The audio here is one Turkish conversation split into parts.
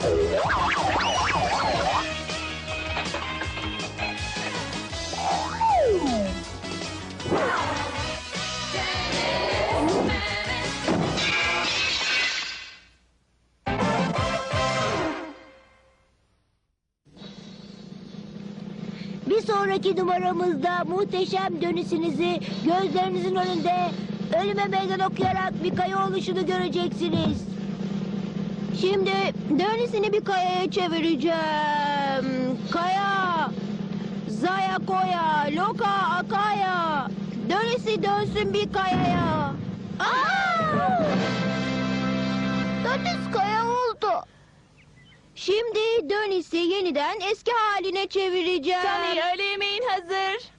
Bir sonraki numaramızda muhteşem dönüşünüzü gözlerinizin önünde ölüme meydan okuyarak bir kaya oluşunu göreceksiniz. Şimdi dönüşünü bir kayaya çevireceğim. Kaya, Zaya koya, loka akaya. Dönüşü dönsün bir kayaya. Aa! Dönüş kaya oldu. Şimdi Dönüş'ü yeniden eski haline çevireceğim. Tabii öğle yemeğin hazır.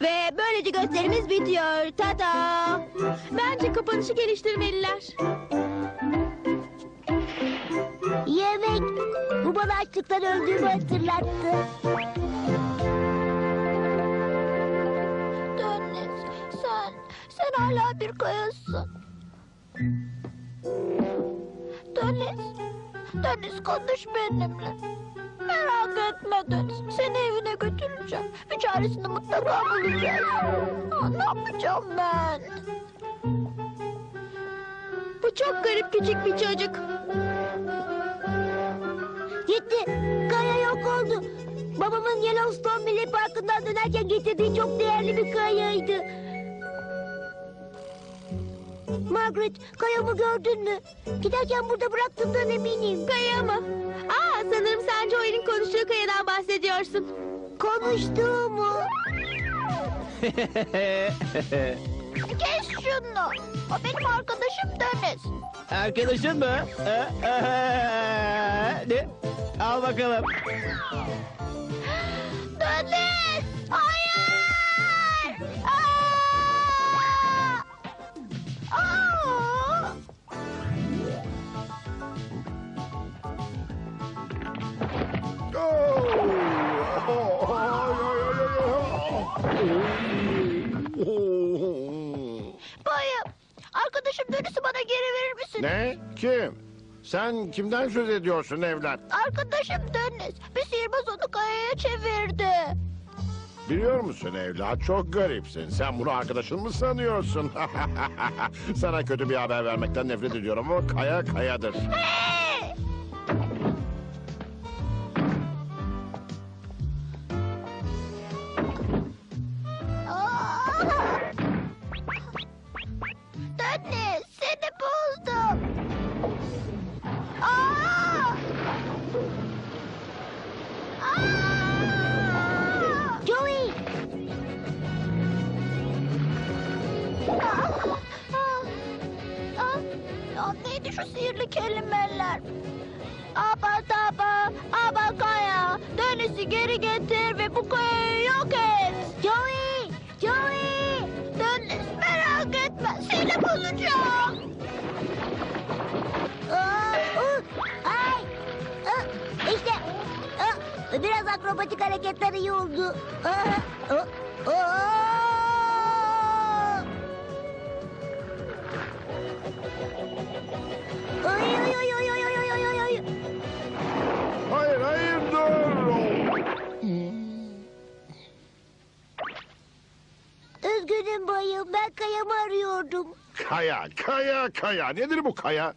Ve böylece gösterimiz bitiyor. Tada! Bence kapanışı geliştirmeliler. Yemek. Bu bana açlıktan öldüğümü hatırlattı. Dönüş, sen, sen hala bir kayasın. Dönüş, Dönüş konuş benimle. Merak etme Dönüş, seni evine götüreceğim. Bir çaresini mutlaka bulacağız. Aa, ne yapacağım ben? Bu çok garip küçük bir çocuk. Gitti. Kaya yok oldu. Babamın Yellowstone Milli Parkı'ndan dönerken getirdiği çok değerli bir kayaydı. Margaret, kayamı gördün mü? Giderken burada bıraktığımdan eminim. Kaya mı? Aa sanırım sen Joey'nin konuştuğu kayadan bahsediyorsun. Konuştuğumu. Kes şunu. O benim arkadaşım Deniz. Arkadaşın mı? Ee, ee, ne? Al bakalım. Arkadaşım Dönüs'ü bana geri verir misin? Ne? Kim? Sen kimden söz ediyorsun evlat? Arkadaşım Deniz, bir sihirbaz onu kayaya çevirdi. Biliyor musun evlat? Çok garipsin. Sen bunu arkadaşın mı sanıyorsun? Sana kötü bir haber vermekten nefret ediyorum ama kaya kayadır. Hey! Ya neydi şu sihirli kelimeler? Aba taba, aba kaya, dönüşü geri getir ve bu kayayı yok et. Joey, Joey, dönüş merak etme, seni bulacağım. Aa, biraz akrobatik hareketler iyi oldu. Aa, aa, aa. Ay, ay, ay, ay, ay, ay, ay, ay, ay. Hayır hayır dur. Üzgünüm bayım, ben kayamı arıyordum. Kaya, kaya, kaya. Nedir bu kaya?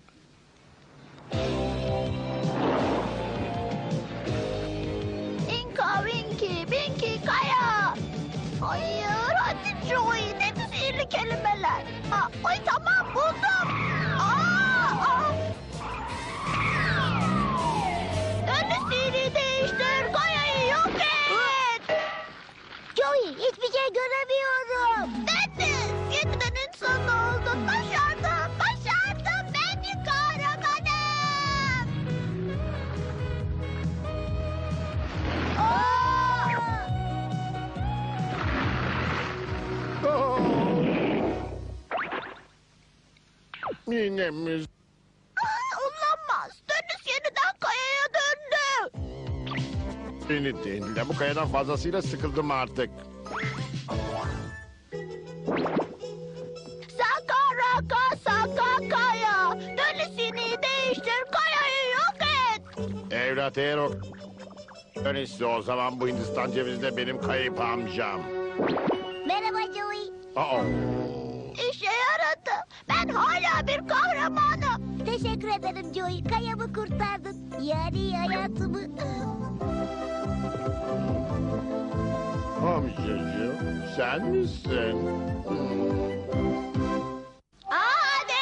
Inka, Winky, Binky, kaya. Hayır, hadi Joey, ne sihirli kelimeler. Aa, ay tamam, buldum. Sihiri değiştir, kayayı yok et. Joey, hiçbir şey göremiyorum. Deniz, yeniden insan oldum. Başardım, başardım. Ben bir kahramanım. Aa! Oh. Ninemiz. Beni dinle. Bu kayadan fazlasıyla sıkıldım artık. Sakaraka sakakaya. Dönüşünü değiştir kayayı yok et. Evlat eğer o... Öyleyse o zaman bu Hindistan cevizi de benim kayıp amcam. Merhaba Joey. Aa. Hala bir kahramanım. Teşekkür ederim Joey. Kayamı kurtardın. Yani hayatımı. komşucuğum sen misin? Hadi.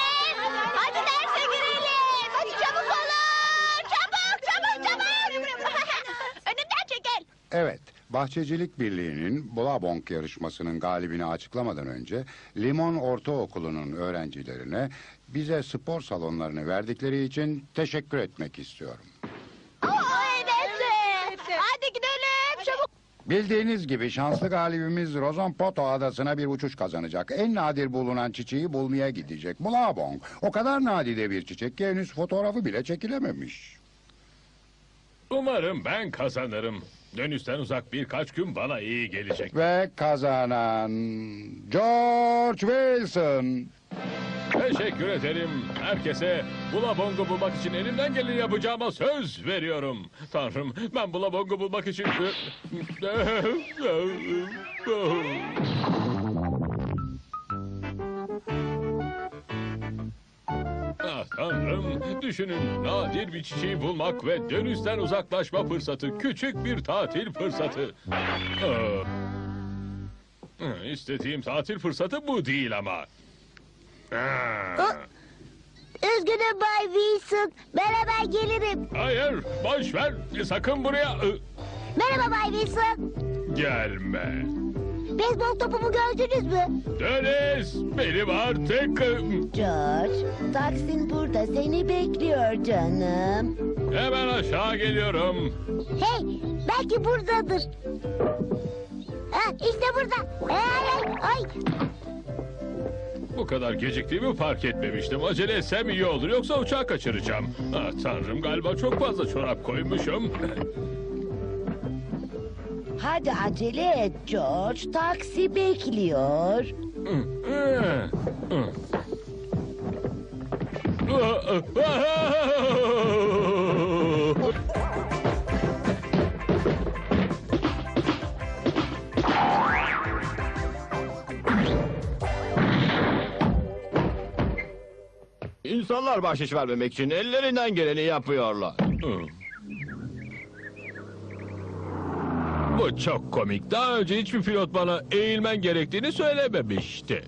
Hadi derse girelim. Hadi çabuk olun. Çabuk çabuk çabuk. Önümden çekil. Evet, Bahçecilik Birliği'nin Bulabong yarışmasının galibini açıklamadan önce Limon Ortaokulu'nun öğrencilerine bize spor salonlarını verdikleri için teşekkür etmek istiyorum. Oo, evet. Hadi gidelim çabuk. Bildiğiniz gibi şanslı galibimiz Rozonpoto adasına bir uçuş kazanacak. En nadir bulunan çiçeği bulmaya gidecek. Bulabong. O kadar nadide bir çiçek ki henüz fotoğrafı bile çekilememiş. Umarım ben kazanırım. Dönüşten uzak birkaç gün bana iyi gelecek. Ve kazanan George Wilson. Teşekkür ederim. Herkese Bulabong'u bulmak için elimden geleni yapacağıma söz veriyorum. Tanrım ben Bulabong'u bulmak için... Ah Tanrım, düşünün nadir bir çiçeği bulmak ve dönüşten uzaklaşma fırsatı, küçük bir tatil fırsatı. Ah. Hı, İstediğim tatil fırsatı bu değil ama. Ah. Üzgünüm Bay Wilson. Beraber gelirim. Hayır, boş ver. Sakın buraya Merhaba Bay Wilson. gelme. Beyzbol topumu gördünüz mü? Deniz, benim artık ı, George, taksin burada seni bekliyor canım. hemen aşağı geliyorum. Hey, belki buradadır. Ha, işte burada. Ay, ay, ay. Bu kadar geciktiğimi fark etmemiştim. Acele etsem iyi olur yoksa uçağı kaçıracağım. Ah tanrım galiba çok fazla çorap koymuşum. Hadi acele et George, taksi bekliyor. İnsanlar bahşiş vermemek için ellerinden geleni yapıyorlar. Bu çok komik. Daha önce hiçbir pilot bana eğilmen gerektiğini söylememişti.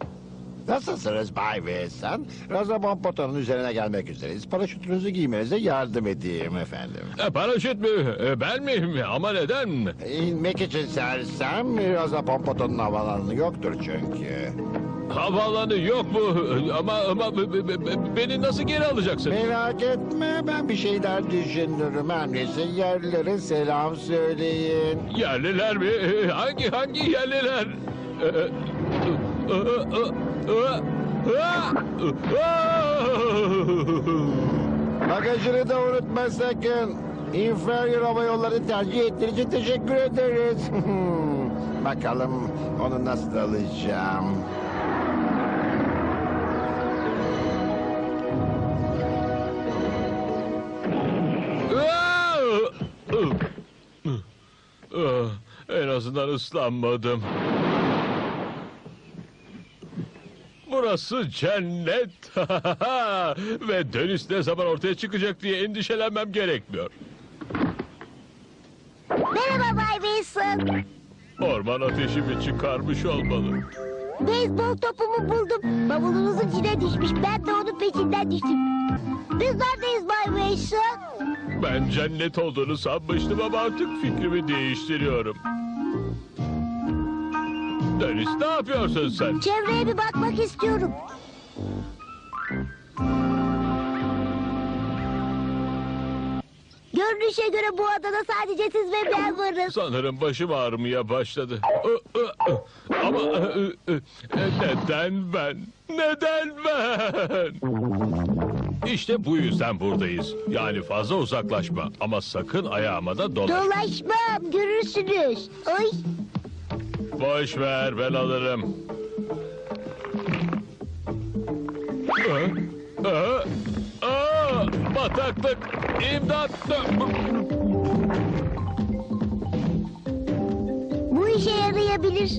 Nasılsınız Bay Wilson? Razabon potanın üzerine gelmek üzereyiz. Paraşütünüzü giymenize yardım edeyim efendim. E, paraşüt mü? E, ben miyim? Ama neden? İnmek için sersem Razabon potanın havalanı yoktur çünkü. Havaalanı yok mu? Ama ama beni nasıl geri alacaksın? Merak etme ben bir şeyler düşünürüm. Neyse yerlilere selam söyleyin. Yerliler mi? Hangi hangi yerliler? E, e, e, e, e, e, e. Bagajını da unutma sakın. Inferior Hava Yolları tercih ettiğin için teşekkür ederiz. Bakalım onu nasıl alacağım. Ah, En azından ıslanmadım. Burası cennet. Ve dönüş ne zaman ortaya çıkacak diye endişelenmem gerekmiyor. Merhaba Bay Wilson. Orman ateşimi çıkarmış olmalı. Beyzbol topumu buldum. Bavulunuzun içine düşmüş. Ben de onun peşinden düştüm. Biz neredeyiz Bay Wilson? Ben cennet olduğunu sanmıştım ama artık fikrimi değiştiriyorum. Deniz ne yapıyorsun sen? Çevreye bir bakmak istiyorum. Görünüşe göre bu adada sadece siz ve ben varız. Sanırım başım ağrımaya başladı. Ö, ö, ö. Ama ö, ö, ö. neden ben? Neden ben? İşte bu yüzden buradayız. Yani fazla uzaklaşma ama sakın ayağıma da dolaş. Dolaşmam görürsünüz. Ay Boş ver ben alırım. Ö, ö, aa, bataklık, imdat. bu işe yarayabilir.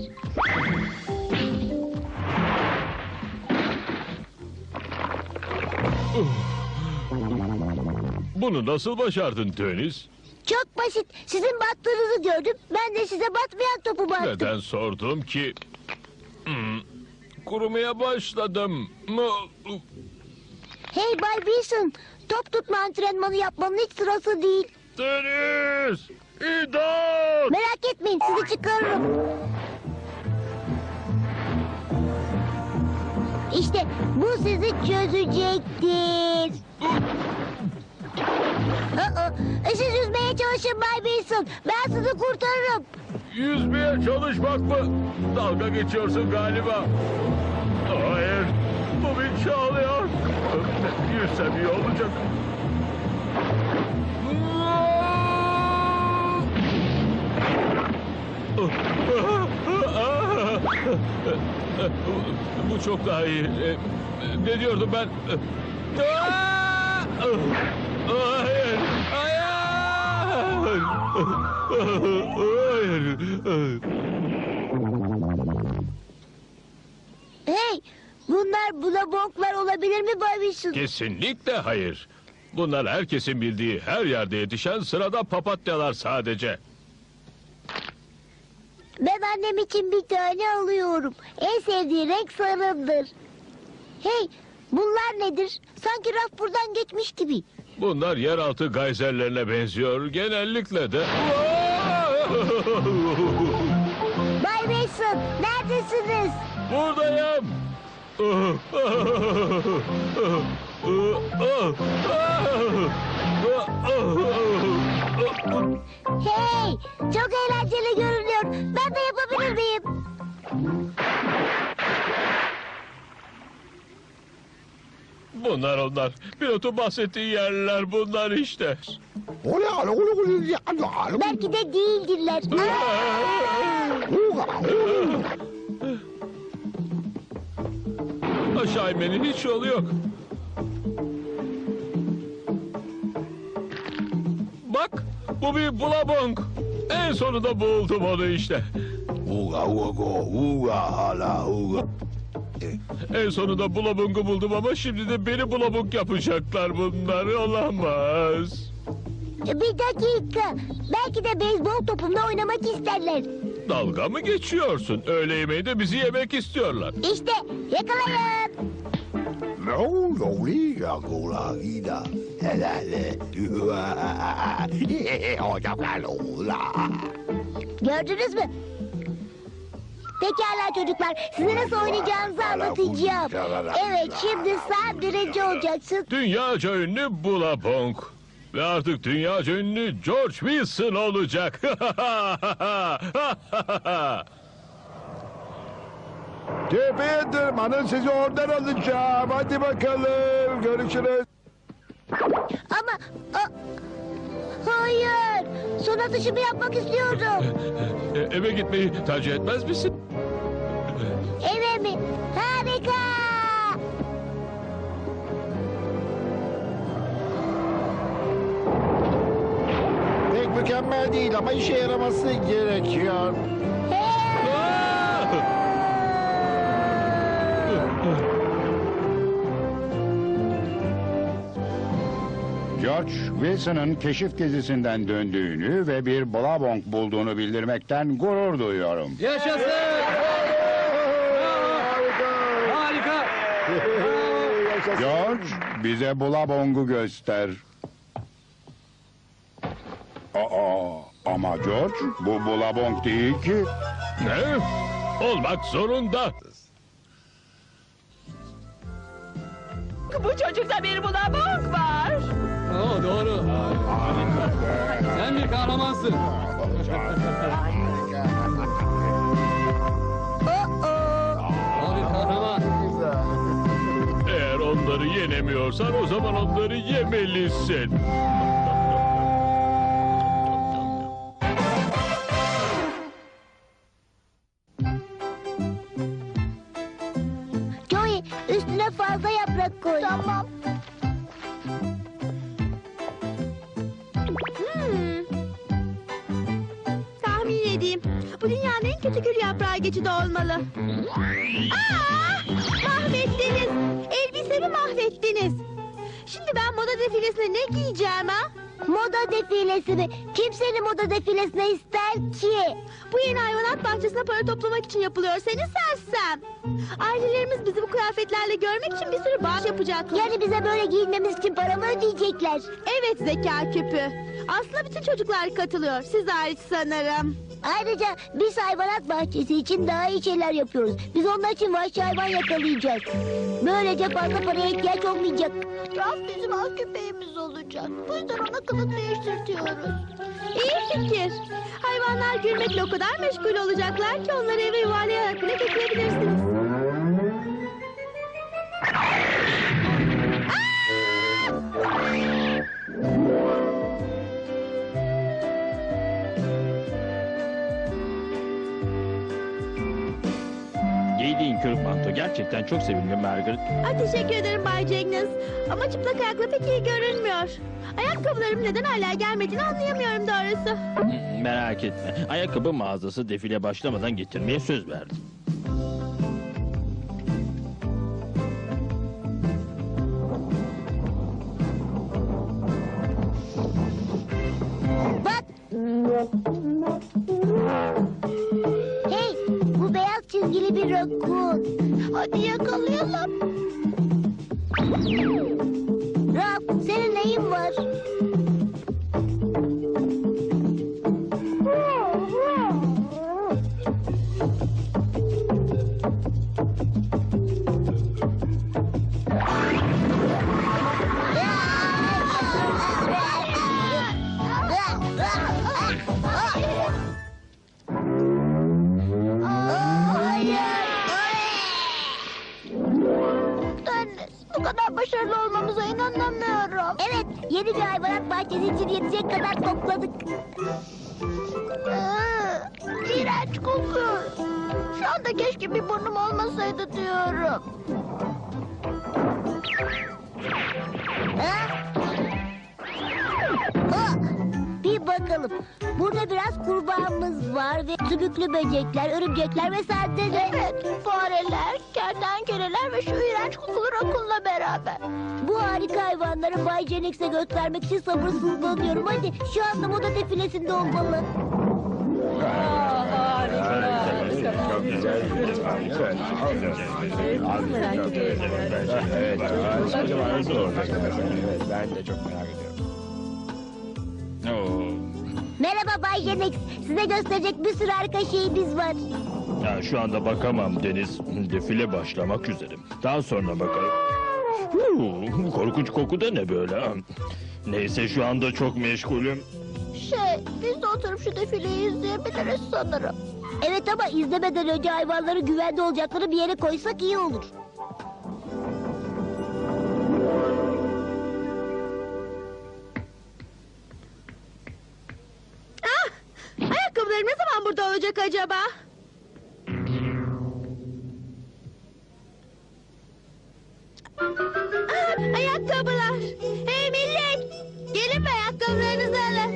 Bunu nasıl başardın Deniz? Çok basit. Sizin battığınızı gördüm. Ben de size batmayan topu battım. Neden sordum ki? Hmm, kurumaya başladım. Hey Bay Wilson. Top tutma antrenmanı yapmanın hiç sırası değil. Deniz! İmdat! Merak etmeyin sizi çıkarırım. İşte bu sizi çözecektir. Aa, siz yüzmeye çalışın Bay Wilson. Ben sizi kurtarırım. Yüzmeye çalışmak mı? Dalga geçiyorsun galiba. Bu çok daha iyi. Ee, Ne diyordum ben? Hayır. Hayır. Hayır. Hey bunlar bulabonklar olabilir mi Bay Wilson? Kesinlikle hayır. Bunlar herkesin bildiği her yerde yetişen sırada papatyalar sadece. Ben annem için bir tane alıyorum. En sevdiği renk sarıdır. Hey bunlar nedir? Sanki raf buradan geçmiş gibi. Bunlar yeraltı gayzerlerine benziyor. Genellikle de... Bay Wilson neredesiniz? Buradayım. Hey çok eğlenceli görünüyor. Ben de yapabilir miyim? Bunlar onlar. Pilotun bahsettiği yerler bunlar işte. Belki de değildirler. Aşağı inmenin hiç yolu yok. Bu bir bulabong. En sonunda buldum onu işte. En sonunda bulabongu buldum ama şimdi de beni bulabong yapacaklar bunlar. Olamaz. Bir dakika. Belki de beyzbol topumla oynamak isterler. Dalga mı geçiyorsun? Öğle yemeği de bizi yemek istiyorlar. İşte yakalayın. Gördünüz mü? Pekala çocuklar. Size nasıl oynayacağınızı anlatacağım. Evet şimdi sen birinci olacaksın. Dünyaca ünlü bulabong. Ve artık dünyaca ünlü George Wilson olacak. Tepeye tırmanın sizi oradan alacağım. Hadi bakalım. Görüşürüz. Ama... a- hayır. Son atışımı yapmak istiyorum. E, Eve gitmeyi tercih etmez misin? Eve mi? Harika. Pek mükemmel değil ama işe yaraması gerekiyor. Wilson'ın keşif gezisinden döndüğünü ve bir Blabong bulduğunu bildirmekten gurur duyuyorum. Yaşasın! Harika! George, bize Blabong'u göster. Aa, ama George, bu Blabong değil ki. Ne? Olmak zorunda. Bu çocukta bir bulabok var. Oo, doğru. Sen bir kahramansın. O bir kahraman. Eğer onları yenemiyorsan o zaman onları yemelisin. Joey üstüne fazla yaprak koy. Tamam. Gül yaprağı geçidi olmalı. Aa! Mahvettiniz. Elbisemi mahvettiniz. Şimdi ben moda defilesine ne giyeceğim ha? Moda defilesi mi? Kim seni moda defilesine ister ki? Bu yeni hayvanat bahçesine para toplamak için yapılıyor. Seni sersem. Ailelerimiz bizi bu kıyafetlerle görmek için bir sürü bağış yapacaklar. Yani bize böyle giyinmemiz için para mı ödeyecekler? Evet zeka küpü. Aslında bütün çocuklar katılıyor. Siz hariç sanırım. Ayrıca biz hayvanat bahçesi için daha iyi şeyler yapıyoruz. Biz onlar için vahşi hayvan yakalayacağız. Böylece fazla paraya ihtiyaç olmayacak. Raf bizim av köpeğimiz olacak. Bu yüzden ona kılık değiştirtiyoruz. İyi fikir. Hayvanlar gülmekle o kadar meşgul olacaklar ki onları eve yuvarlayarak bile götürebilirsiniz. Gerçekten çok sevimli Margaret. Ay, teşekkür ederim Bay Cengiz. Ama çıplak ayakla pek iyi görünmüyor. Ayakkabılarım neden hala gelmediğini anlayamıyorum doğrusu. Merak etme. Ayakkabı mağazası defile başlamadan getirmeye söz verdi. Raf, senin neyin var? Hayvanat bahçesi için yetecek kadar topladık. İğrenç kokuyor. Şu anda keşke bir burnum olmasaydı diyorum. Ha? Bakalım. Burada biraz kurbağamız var ve sümüklü böcekler, örümcekler ve sadece... Evet, fareler, kertenkeleler ve şu iğrenç kokulu rakunla beraber. Bu harika hayvanları Bay Jenix'e göstermek için sabırsızlanıyorum. Hadi şu anda moda defilesinde olmalı. Oo. Merhaba Bay Jenix. Size gösterecek bir sürü harika şeyimiz var. Ya şu anda bakamam Deniz. Defile başlamak üzere. Daha sonra bakarım. Huu, korkunç koku da ne böyle? Neyse şu anda çok meşgulüm. Şey, biz de oturup şu defileyi izleyebiliriz sanırım. Evet ama izlemeden önce hayvanları güvende olacakları bir yere koysak iyi olur. Olacak acaba? Ah, ayakkabılar. Hey millet! Gelin ve ayakkabılarınızı alın.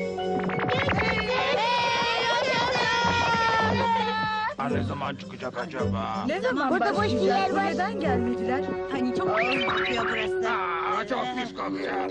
Ne zaman çıkacak acaba? Ne zaman Burada boş bir yer var. Neden gelmediler? Hani çok pis kokuyor burası. Aa, çok pis kokuyor.